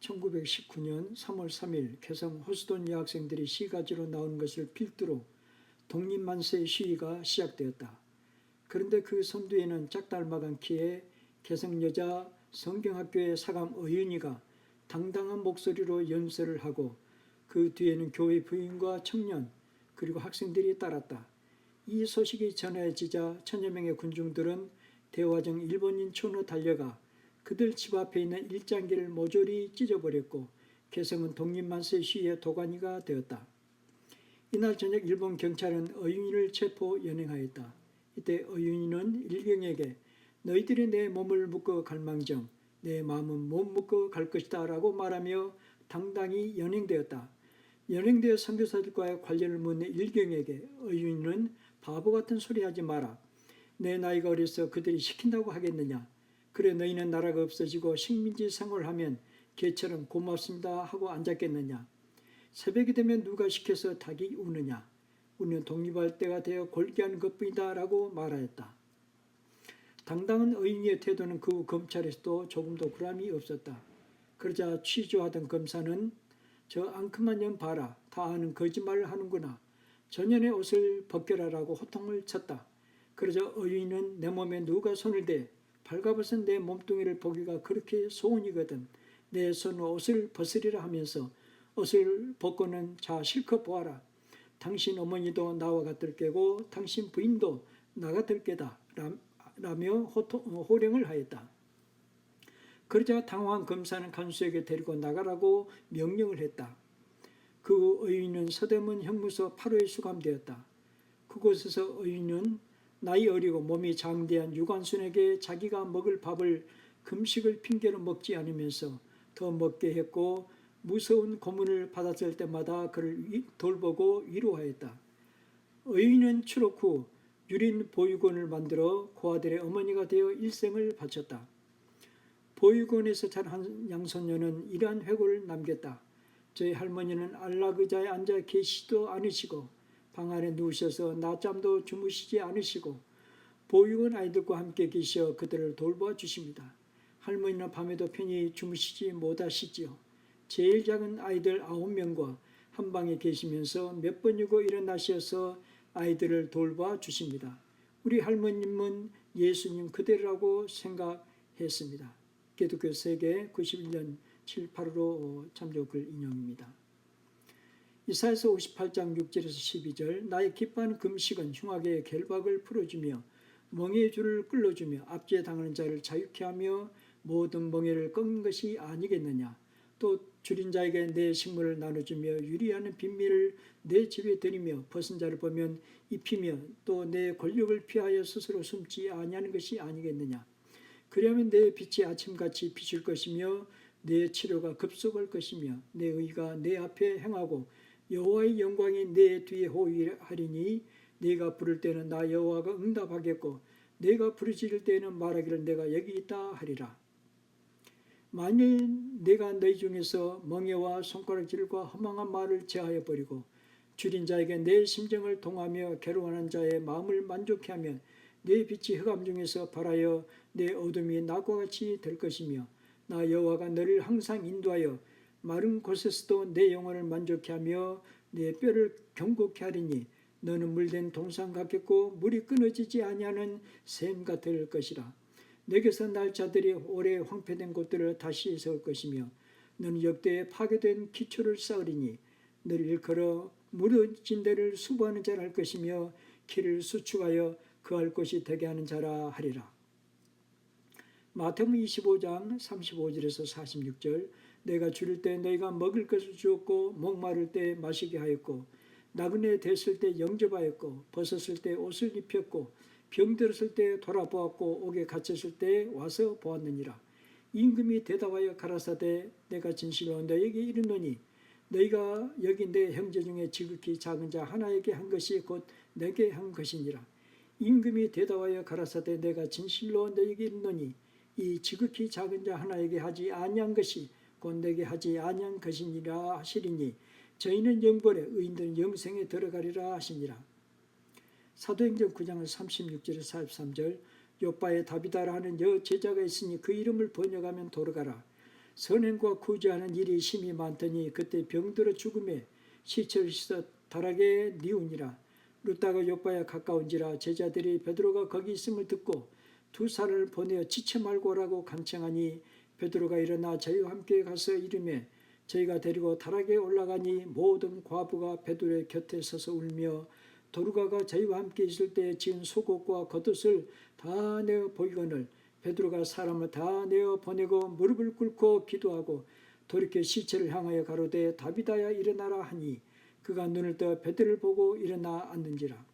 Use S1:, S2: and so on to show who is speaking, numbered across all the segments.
S1: 1919년 3월 3일 개성 호수돈 여학생들이 시가지로 나온 것을 필두로 독립만세 시위가 시작되었다. 그런데 그 선두에는 짝달마간 키에 개성 여자 성경학교의 사감 어윤이가 당당한 목소리로 연설을 하고 그 뒤에는 교회 부인과 청년 그리고 학생들이 따랐다. 이 소식이 전해지자 천여 명의 군중들은 대화정 일본인 촌으로 달려가 그들 집 앞에 있는 일장기를 모조리 찢어버렸고 개성은 독립만세 시위의 도가니가 되었다. 이날 저녁 일본 경찰은 어윤이를 체포 연행하였다. 이때 어윤이는 일경에게 너희들이 내 몸을 묶어 갈망정 내 마음은 못 묶어 갈 것이다 라고 말하며 당당히 연행되었다. 연행되어 선교사들과의 관련을 묻는 일경에게 어윤이는 바보 같은 소리 하지 마라. 내 나이가 어려서 그들이 시킨다고 하겠느냐. 그래 너희는 나라가 없어지고 식민지 생활하면 개처럼 고맙습니다 하고 앉았겠느냐. 새벽이 되면 누가 시켜서 닭이 우느냐. 우리는 독립할 때가 되어 골기한 것뿐이다 라고 말하였다. 당당한 의인의 태도는 그 후 검찰에서도 조금도 구람이 없었다. 그러자 취조하던 검사는 저 앙큼한 년 봐라. 다 아는 거짓말을 하는구나. 전년의 옷을 벗겨라라고 호통을 쳤다. 그러자 의인은 내 몸에 누가 손을 대 발가벗은 내 몸뚱이를 보기가 그렇게 소원이거든. 내 손으로 옷을 벗으리라 하면서 옷을 벗고는 자 실컷 보아라. 당신 어머니도 나와 같을 게고 당신 부인도 나 같을 게다. 라며 호령을 하였다. 그러자 당황한 검사는 간수에게 데리고 나가라고 명령을 했다. 그 의인은 서대문 형무소 8호에 수감되었다. 그곳에서 의인은 나이 어리고 몸이 장대한 유관순에게 자기가 먹을 밥을 금식을 핑계로 먹지 않으면서 더 먹게 했고 무서운 고문을 받았을 때마다 그를 돌보고 위로하였다. 의인은 추록 후 유린 보육원을 만들어 고아들의 어머니가 되어 일생을 바쳤다. 보육원에서 자란 양손녀는 이러한 회고를 남겼다. 저희 할머니는 안락의자에 앉아 계시지도 않으시고 방 안에 누우셔서 낮잠도 주무시지 않으시고 보육원 아이들과 함께 계셔 그들을 돌봐 주십니다. 할머니는 밤에도 편히 주무시지 못하시지요. 제일 작은 아이들 아홉 명과 한 방에 계시면서 몇 번이고 일어나셔서 아이들을 돌봐 주십니다. 우리 할머님은 예수님 그대로라고 생각했습니다. 기독교 세계 91년 7, 8으로 참조글 인용입니다. 이사에서 58장 6절에서 12절 나의 기뻐하는 금식은 흉악의 결박을 풀어주며 멍에의 줄을 끌어주며 압제에 당하는 자를 자유케 하며 모든 멍에를 꺾는 것이 아니겠느냐? 또 줄인 자에게 내 식물을 나눠주며 유리하는 빈미를 내 집에 들이며 벗은 자를 보면 입히며 또 내 권력을 피하여 스스로 숨지 아니하는 것이 아니겠느냐? 그리하면 내 빛이 아침같이 비출 것이며 내 치료가 급속할 것이며 내 의가 내 앞에 행하고 여호와의 영광이 내 뒤에 호위하리니 네가 부를 때는 나 여호와가 응답하겠고 내가 부르짖을 때는 말하기를 내가 여기 있다 하리라. 만일 내가 너희 중에서 멍에와 손가락질과 허망한 말을 제하여 버리고 줄인 자에게 내 심정을 동하며 괴로워하는 자의 마음을 만족해 하면 내 빛이 흑암 중에서 발하여 내 어둠이 낮과 같이 될 것이며 나 여호와가 너를 항상 인도하여 마른 곳에서도 내 영혼을 만족해 하며 내 뼈를 경고케 하리니 너는 물된 동상 같겠고 물이 끊어지지 아니하는 샘 같을 것이라 내게서 날 자들이 오래 황폐된 곳들을 다시 세울 것이며 너는 역대에 파괴된 기초를 쌓으리니 너를 일컬어 무너진 데를 수부하는 자라 할 것이며 길을 수축하여 그할 곳이 되게 하는 자라 하리라. 마태복음 25장 35절에서 46절 내가 줄일 때 너희가 먹을 것을 주었고 목마를 때 마시게 하였고 나그네 됐을 때 영접하였고 벗었을 때 옷을 입혔고 병들었을 때 돌아보았고 옥에 갇혔을 때 와서 보았느니라. 임금이 대답하여 가라사대 내가 진실로 너에게 이르노니 너희가 여기 내 형제 중에 지극히 작은 자 하나에게 한 것이 곧 내게 한 것이니라. 임금이 대답하여 가라사대 내가 진실로 너에게 이르노니 이 지극히 작은 자 하나에게 하지 아니한 것이 곧 내게 하지 아니한 것이니라 하시리니 저희는 영벌에 의인들은 영생에 들어가리라 하시니라. 사도행전 9장 36절에서 43절 요바에 다비다라 하는 여 제자가 있으니 그 이름을 번역하면 돌아가라. 선행과 구제하는 일이 심히 많더니 그때 병들어 죽음에 시체를 씻어 다락에 니우니라 루다가 요바에 가까운지라 제자들이 베드로가 거기 있음을 듣고 두 사람을 보내어 지체 말고 오라고 간청하니 베드로가 일어나 저희와 함께 가서 이름에 저희가 데리고 다락에 올라가니 모든 과부가 베드로의 곁에 서서 울며 도루가가 저희와 함께 있을 때 지은 속옷과 겉옷을 다 내어 보이거늘 베드로가 사람을 다 내어 보내고 무릎을 꿇고 기도하고 돌이켜 시체를 향하여 가로되 다비다야 일어나라 하니 그가 눈을 떠 베드로를 보고 일어나 앉는지라.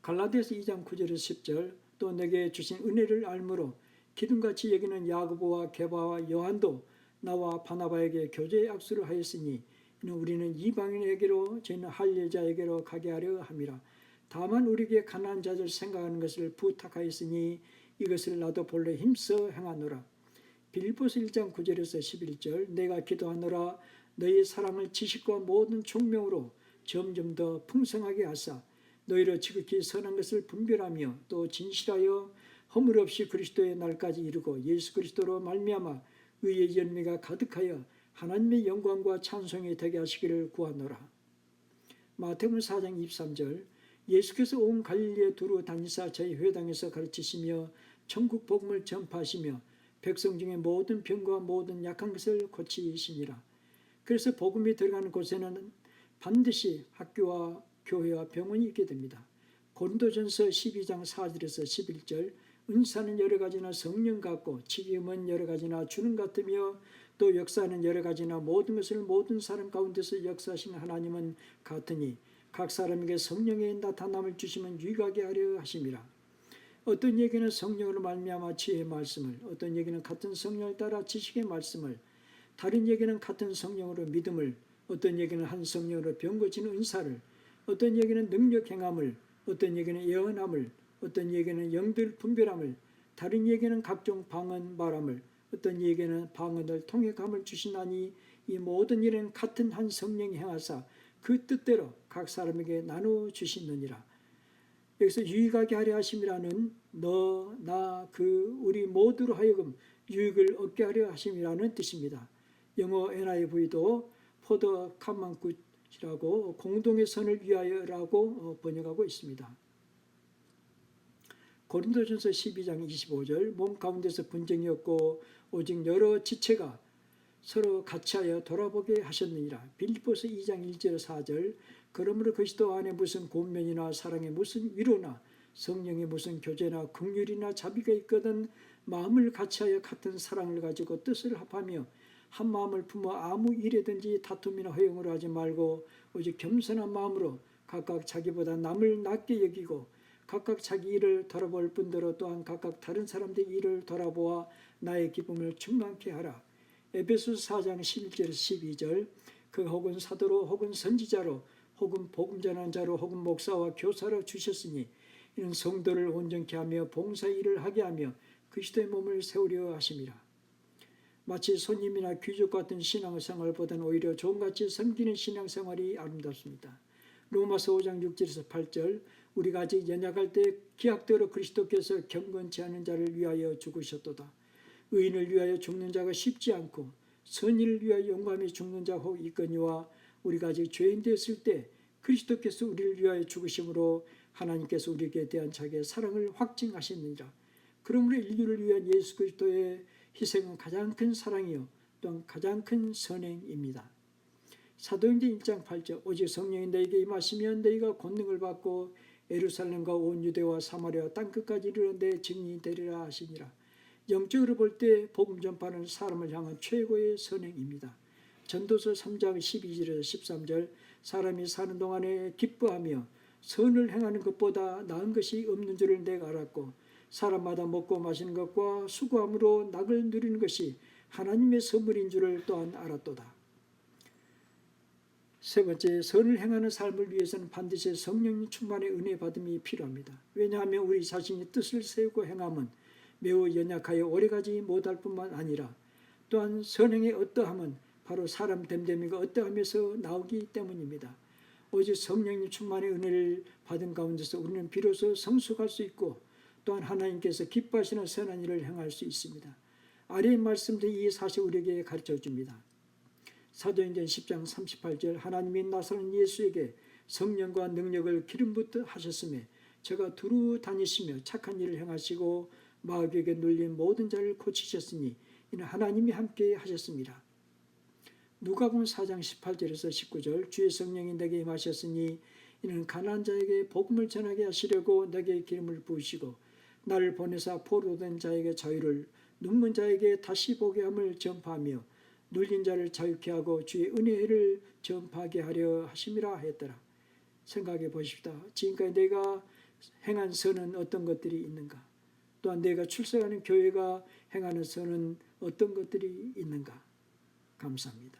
S1: 갈라디아서 2장 9절에서 10절 또 내게 주신 은혜를 알므로 기둥같이 여기는 야고보와 게바와 요한도 나와 바나바에게 교제 약수를 하였으니 이는 우리는 이방인에게로 저희는 할례자에게로 가게 하려 함이라. 다만 우리에게 가난한 자들 생각하는 것을 부탁하였으니 이것을 나도 본래 힘써 행하노라. 빌보스 1장 9절에서 11절 내가 기도하노라. 너희 사랑을 지식과 모든 총명으로 점점 더 풍성하게 하사 너희로 지극히 선한 것을 분별하며 또 진실하여 허물 없이 그리스도의 날까지 이르고 예수 그리스도로 말미암아 의의 열매가 가득하여 하나님의 영광과 찬송이 되게 하시기를 구하노라. 마태복음 4장 23절 예수께서 온 갈릴리에 두루 다니사 저희 회당에서 가르치시며 천국 복음을 전파하시며 백성 중에 모든 병과 모든 약한 것을 고치시니라. 그래서 복음이 들어가는 곳에는 반드시 학교와 교회와 병원이 있게 됩니다. 고린도전서 12장 4절에서 11절 은사는 여러 가지나 성령 같고 직임은 여러 가지나 주는 같으며 또 역사는 여러 가지나 모든 것을 모든 사람 가운데서 역사하신 하나님은 같으니 각 사람에게 성령의 나타남을 주시면 유익하게 하려 하심이라. 어떤 얘기는 성령으로 말미암아 지혜의 말씀을, 어떤 얘기는 같은 성령을 따라 지식의 말씀을, 다른 얘기는 같은 성령으로 믿음을, 어떤 얘기는 한 성령으로 병 고치는 은사를, 어떤 얘기는 능력 행함을, 어떤 얘기는 예언함을, 어떤 얘기는 영들 분별함을, 다른 얘기는 각종 방언 말함을, 어떤 얘기는 방언을 통해 감을 주시나니 이 모든 일은 같은 한 성령이 행하사 그 뜻대로 각 사람에게 나누어 주시느니라. 여기서 유익하게 하려 하심이라는 너, 나, 그, 우리 모두로 하여금 유익을 얻게 하려 하심이라는 뜻입니다. 영어 NIV도 포더 카만굿이라고 공동의 선을 위하여라고 번역하고 있습니다. 고린도전서 12장 25절 몸 가운데서 분쟁이 없고 오직 여러 지체가 서로 같이하여 돌아보게 하셨느니라. 빌립보서 2장 1절 4절 그러므로 그리스도 안에 무슨 권면이나 사랑에 무슨 위로나 성령의 무슨 교제나 긍휼이나 자비가 있거든 마음을 같이하여 같은 사랑을 가지고 뜻을 합하며 한 마음을 품어 아무 일에든지 다툼이나 허용을 하지 말고 오직 겸손한 마음으로 각각 자기보다 남을 낮게 여기고 각각 자기 일을 돌아볼 뿐더러 또한 각각 다른 사람들 일을 돌아보아 나의 기쁨을 충만케 하라. 에베소서 4장 11절 12절 그 혹은 사도로 혹은 선지자로 혹은 복음 전한 자로 혹은 목사와 교사로 주셨으니 이는 성도를 온전케 하며 봉사 일을 하게 하며 그리스도의 몸을 세우려 하심이라. 마치 손님이나 귀족 같은 신앙생활 보다는 오히려 종같이 섬기는 신앙생활이 아름답습니다. 로마서 5장 6절에서 8절 우리가 아직 연약할 때 기약대로 그리스도께서 경건치 않은 자를 위하여 죽으셨도다. 의인을 위하여 죽는 자가 쉽지 않고 선의를 위하여 용감히 죽는 자 혹 있거니와 우리가 아직 죄인 되었을 때 그리스도께서 우리를 위하여 죽으심으로 하나님께서 우리에게 대한 자기의 사랑을 확증하셨느니라. 그러므로 인류를 위한 예수 그리스도의 희생은 가장 큰 사랑이요 또한 가장 큰 선행입니다. 사도행전 1장 8절 오직 성령이 너에게 임하시면 너희가 권능을 받고 예루살렘과 온 유대와 사마리아 땅끝까지 이르러 내 증인이 되리라 하시니라. 영적으로 볼 때 복음 전파는 사람을 향한 최고의 선행입니다. 전도서 3장 12절에서 13절 사람이 사는 동안에 기뻐하며 선을 행하는 것보다 나은 것이 없는 줄을 내가 알았고 사람마다 먹고 마시는 것과 수고함으로 낙을 누리는 것이 하나님의 선물인 줄을 또한 알았도다. 세 번째, 선을 행하는 삶을 위해서는 반드시 성령 충만의 은혜 받음이 필요합니다. 왜냐하면 우리 자신이 뜻을 세우고 행함은 매우 연약하여 오래가지 못할 뿐만 아니라 또한 선행의 어떠함은 바로 사람 됨됨이가 어떠함에서 나오기 때문입니다. 오직 성령님 충만의 은혜를 받은 가운데서 우리는 비로소 성숙할 수 있고 또한 하나님께서 기뻐하시는 선한 일을 행할 수 있습니다. 아래의 말씀들이 이 사실 우리에게 가르쳐 줍니다. 사도행전 10장 38절 하나님이 나사는 예수에게 성령과 능력을 기름 붓듯 하셨음에 저가 두루 다니시며 착한 일을 행하시고 마귀에게 눌린 모든 자를 고치셨으니 이는 하나님이 함께 하셨습니다. 누가복음 4장 18절에서 19절 주의 성령이 내게 임하셨으니 이는 가난한 자에게 복음을 전하게 하시려고 내게 기름을 부으시고 나를 보내사 포로된 자에게 자유를 눈먼 자에게 다시 보게 함을 전파하며 눌린 자를 자유케 하고 주의 은혜를 전파하게 하려 하심이라 했더라. 생각해 보십시다. 지금까지 내가 행한 선은 어떤 것들이 있는가? 또한 내가 출석하는 교회가 행하는 선은 어떤 것들이 있는가? 감사합니다.